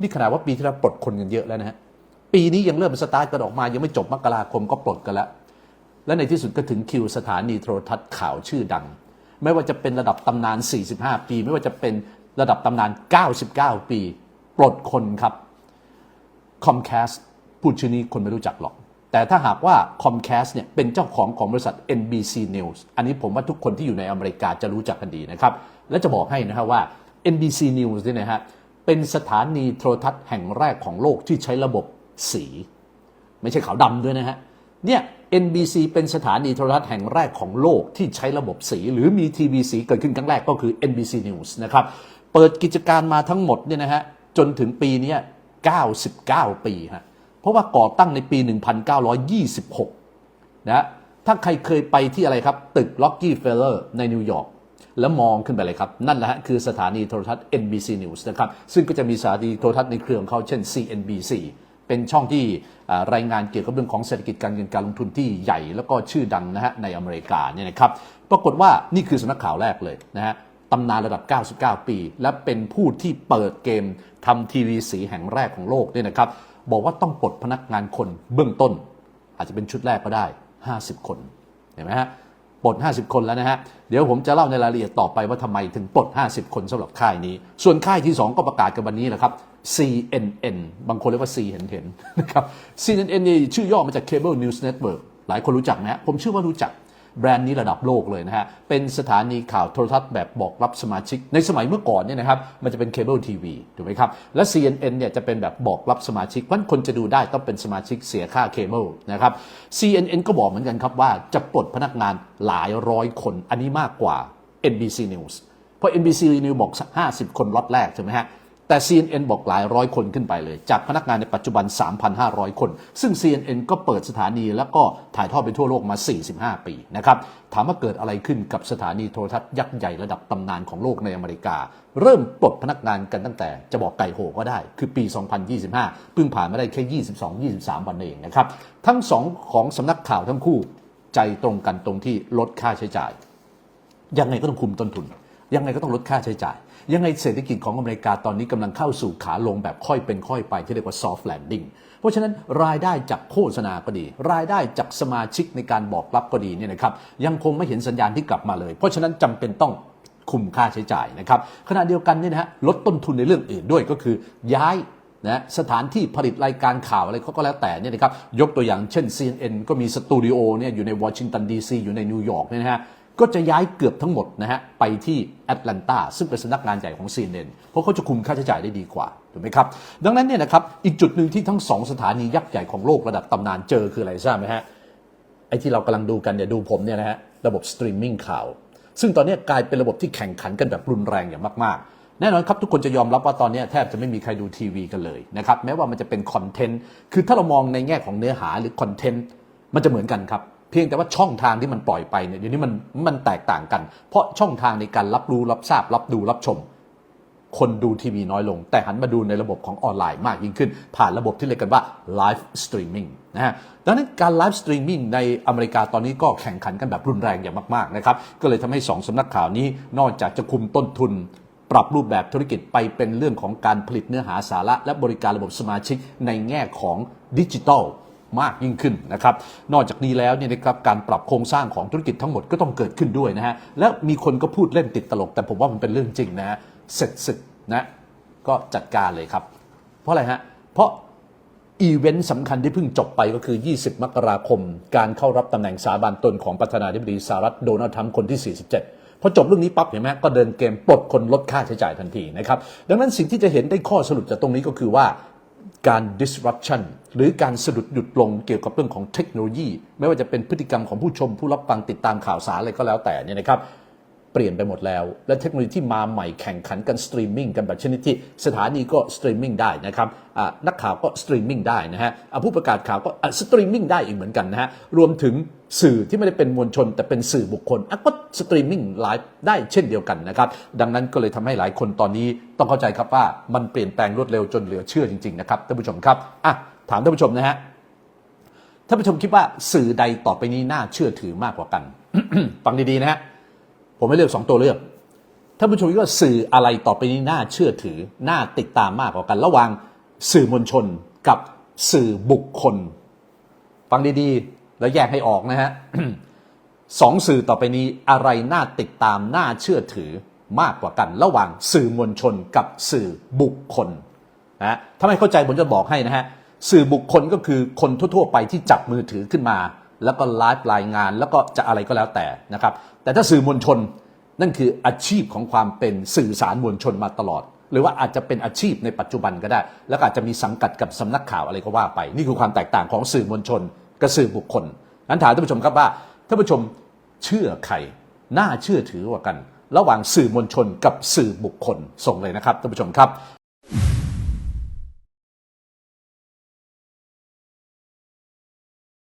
นี่ขนาดว่าปีที่แล้วปลดคนกันเยอะแล้วนะฮะปีนี้ยังเริ่มสตาร์ทกันออกมา ยังไม่จบมกราคมก็ปลดกันแล้วและในที่สุดก็ถึงคิวสถานีโทรทัศน์ข่าวชื่อดัง ไม่ว่าจะเป็นระดับตำนาน 45 ปี ไม่ว่าจะเป็นระดับตำนาน 99 ปี ปลดคนครับ Comcast พูดชื่อนี้คนไม่รู้จักหรอก แต่ถ้าหากว่า Comcast เนี่ยเป็นเจ้าของของบริษัท NBC News อันนี้ผมว่าทุกคนที่อยู่ในอเมริกาจะรู้จักกันดีนะครับ และจะบอกให้นะครับว่า NBC News เนี่ยนะฮะ เป็นสถานีโทรทัศน์แห่งแรกของโลกที่ใช้ระบบสี ไม่ใช่ขาวดำด้วยนะฮะ เนี่ย NBC เป็นสถานีโทรทัศน์แห่งแรกของโลกที่ใช้ระบบสี หรือมีทีวีสีเกิดขึ้นครั้งแรกก็คือ NBC News นะครับ เปิดกิจการมาทั้งหมดเนี่ยนะฮะ จนถึงปีนี้99 ปีฮะ เพราะว่าก่อตั้งในปี 1926 นะ ถ้าใครเคยไปที่อะไรครับ ตึก Rockefeller ในนิวยอร์ก แล้วมองขึ้นไปเลยครับ นั่นแหละฮะคือสถานีโทรทัศน์ NBC News นะครับซึ่งก็จะมีสถานีโทรทัศน์ในเครือของเขาเช่น CNBC เป็นช่องที่รายงานเกี่ยวกับเรื่องของเศรษฐกิจการเงินการลงทุนที่ใหญ่ แล้วก็ชื่อดังนะฮะในอเมริกาเนี่ยนะครับปรากฏว่านี่คือสำนักข่าวแรกเลยนะฮะตำนานระดับ 99 ปี และเป็นผู้ที่เปิดเกมทำทีวีสีแห่งแรกของโลกเนี่ยนะครับ บอกว่าต้องปลดพนักงานคนเบื้องต้น อาจจะเป็นชุดแรกก็ได้ 50 คน เห็นไหมฮะ ปลด 50 คนแล้วนะฮะ เดี๋ยวผมจะเล่าในรายละเอียดต่อไปว่าทำไมถึงปลด 50 คนสำหรับค่ายนี้ ส่วนค่ายที่ 2 ก็ประกาศกันวันนี้แหละครับ CNN บางคนเรียกว่า C เห็นเห็นนะครับ CNN นี่ชื่อย่อมาจาก Cable News Network หลายคนรู้จักนะฮะผมเชื่อว่ารู้จัก แบรนด์นี้ระดับโลกเลยนะฮะ เป็นสถานีข่าวโทรทัศน์แบบบอกรับสมาชิก ในสมัยเมื่อก่อนเนี่ยนะครับ มันจะเป็นเคเบิลทีวีถูกไหมครับ และ CNN เนี่ยจะเป็นแบบบอกรับสมาชิกเพราะคนจะดูได้ต้องเป็นสมาชิกเสียค่าเคเบิลนะครับ CNN ก็บอกเหมือนกันครับว่าจะปลดพนักงานหลายร้อยคนอันนี้มากกว่า NBC News เพราะ NBC News บอก 50 คนล็อตแรกใช่ไหมฮะ แต่ CNN บอกหลายร้อยคนขึ้นไปเลย จากพนักงานในปัจจุบัน 3,500 คน ซึ่ง CNN ก็เปิดสถานีแล้วก็ถ่ายทอดไปทั่วโลกมา 45 ปีนะครับ ถามว่าเกิดอะไรขึ้นกับสถานีโทรทัศน์ยักษ์ใหญ่ระดับตำนานของโลกในอเมริกา เริ่มปลดพนักงานกันตั้งแต่จะบอกไก่โหก็ได้ คือปี 2025เพิ่งผ่านมาได้แค่ 22-23 วันเองนะครับ ทั้งสองของสำนักข่าวทั้งคู่ใจตรงกันตรงที่ลดค่าใช้จ่าย ยังไงก็ต้องคุมต้นทุน ยังไงก็ต้องลดค่าใช้จ่าย ยังไงเศรษฐกิจของอเมริกาตอนนี้กำลังเข้าสู่ขาลงแบบค่อยเป็นค่อยไปที่เรียกว่า soft landing เพราะฉะนั้นรายได้จากโฆษณาก็ดี รายได้จากสมาชิกในการบอกรับก็ดีเนี่ยนะครับยังคงไม่เห็นสัญญาณที่กลับมาเลย เพราะฉะนั้นจำเป็นต้องคุมค่าใช้จ่ายนะครับขณะเดียวกันเนี่ยนะฮะลดต้นทุนในเรื่องอื่นด้วยก็คือย้ายนะสถานที่ผลิตรายการข่าวอะไรเขาก็แล้วแต่เนี่ยนะครับยกตัวอย่างเช่น CNN ก็มีสตูดิโอเนี่ยอยู่ในวอชิงตันดีซีอยู่ในนิวยอร์กเนี่ยนะฮะ ก็จะย้ายเกือบทั้งหมดนะฮะไปที่แอตแลนตาซึ่งเป็นสำนักงานใหญ่ของ CNN เพราะเขาจะคุมค่าใช้จ่ายได้ดีกว่าถูกไหมครับ ดังนั้นเนี่ยนะครับอีกจุดหนึ่งที่ทั้งสองสถานียักษ์ใหญ่ของโลกระดับตำนานเจอคืออะไรทราบไหมฮะไอ้ที่เรากำลังดูกันเนี่ยดูผมเนี่ยนะฮะระบบสตรีมมิ่งข่าวซึ่งตอนนี้กลายเป็นระบบที่แข่งขันกันแบบรุนแรงอย่างมากๆแน่นอนครับ ทุกคนจะยอมรับว่าตอนนี้แทบจะไม่มีใครดูทีวีกันเลยนะครับแม้ว่ามันจะเป็นคอนเทนต์คือถ้าเรามองในแง่ของเนื้อหาหรือคอนเทนต์มันจะเหมือนกันครับ เพียงแต่ว่าช่องทางที่มันปล่อยไปเนี่ยเดี๋ยวนี้มันมันแตกต่างกัน เพราะช่องทางในการรับรู้รับทราบ รับดูรับชม คนดูทีวีน้อยลง แต่หันมาดูในระบบของออนไลน์มากยิ่งขึ้น ผ่านระบบที่เรียกกันว่าไลฟ์สตรีมมิ่งนะฮะดังนั้นการไลฟ์สตรีมมิ่งในอเมริกาตอนนี้ก็แข่งขันกันแบบรุนแรงอย่างมากๆนะครับก็เลยทำให้ 2สำนักข่าวนี้นอกจากจะคุมต้นทุนปรับรูปแบบธุรกิจไปเป็นเรื่องของการผลิตเนื้อหาสาระ และบริการระบบสมาชิกในแง่ของดิจิทัล มากยิ่งขึ้นนะครับ นอกจากนี้แล้วเนี่ยนะครับการปรับโครงสร้างของธุรกิจทั้งหมดก็ต้องเกิดขึ้นด้วยนะฮะ และมีคนก็พูดเล่นติดตลก แต่ผมว่ามันเป็นเรื่องจริงนะฮะเสร็จศึกนะก็จัดการเลยครับ เพราะอะไรฮะ เพราะอีเวนต์สำคัญที่เพิ่งจบไปก็คือ 20 มกราคม การเข้ารับตำแหน่งสาบานตนของประธานาธิบดีสหรัฐโดนัลด์ทรัมป์คนที่ 47พอจบเรื่องนี้ปั๊บเห็นไหมก็เดินเกมปลดคนลดค่าใช้จ่ายทันทีนะครับ ดังนั้นสิ่งที่จะเห็นได้ข้อสรุปจากตรงนี้ก็คือว่า การ disruption หรือการสะดุดหยุดลงเกี่ยวกับเรื่องของเทคโนโลยี ไม่ว่าจะเป็นพฤติกรรมของผู้ชมผู้รับฟังติดตามข่าวสารอะไรก็แล้วแต่เนี่ยนะครับ เปลี่ยนไปหมดแล้ว และเทคโนโลยีที่มาใหม่แข่งขันกันสตรีมมิ่งกันแบบชนิดที่สถานีก็สตรีมมิ่งได้นะครับนักข่าวก็สตรีมมิ่งได้นะฮะผู้ประกาศข่าวก็สตรีมมิ่งได้อีกเหมือนกันนะฮะรวมถึงสื่อที่ไม่ได้เป็นมวลชน แต่เป็นสื่อบุคคลก็สตรีมมิ่งไลฟ์ได้เช่นเดียวกันนะครับ ดังนั้นก็เลยทำให้หลายคนตอนนี้ต้องเข้าใจครับว่ามันเปลี่ยนแปลงรวดเร็วจนเหลือเชื่อจริงๆนะครับท่านผู้ชมครับอะถามท่านผู้ชมนะฮะท่านผู้ชมคิดว่าสื่อใดต่อไปนี้น่าเชื่อถือมากกว่ากัน ฟังดีๆนะฮะ ผมให้เลือกสองตัวเลือกท่านผู้ชมคิดว่าสื่ออะไรต่อไปนี้น่าเชื่อถือน่าติดตามมากกว่ากัน ระหว่างสื่อมวลชนกับสื่อบุคคล ฟังดีๆ แล้วแยกให้ออกนะฮะสองสื่อต่อไปนี้อะไรน่าติดตามน่าเชื่อถือมากกว่ากัน ระหว่างสื่อมวลชนกับสื่อบุคคลนะถ้าไม่เข้าใจผมจะบอกให้นะฮะสื่อบุคคลก็คือคนทั่ว ๆ ไปที่จับมือถือขึ้นมา แล้วก็ไลฟ์รายงานแล้วก็จะอะไรก็แล้วแต่นะครับ แต่ถ้าสื่อมวลชนนั่นคืออาชีพของความเป็นสื่อสารมวลชนมาตลอด หรือว่าอาจจะเป็นอาชีพในปัจจุบันก็ได้ แล้วอาจจะมีสังกัดกับสำนักข่าวอะไรก็ว่าไป นี่คือความแตกต่างของสื่อมวลชนกับสื่อบุคคลนั้นถามท่านผู้ชมครับว่าท่านผู้ชมเชื่อใครน่าเชื่อถือกว่ากัน ระหว่างสื่อมวลชนกับสื่อบุคคลส่งเลยนะครับท่านผู้ชมครับ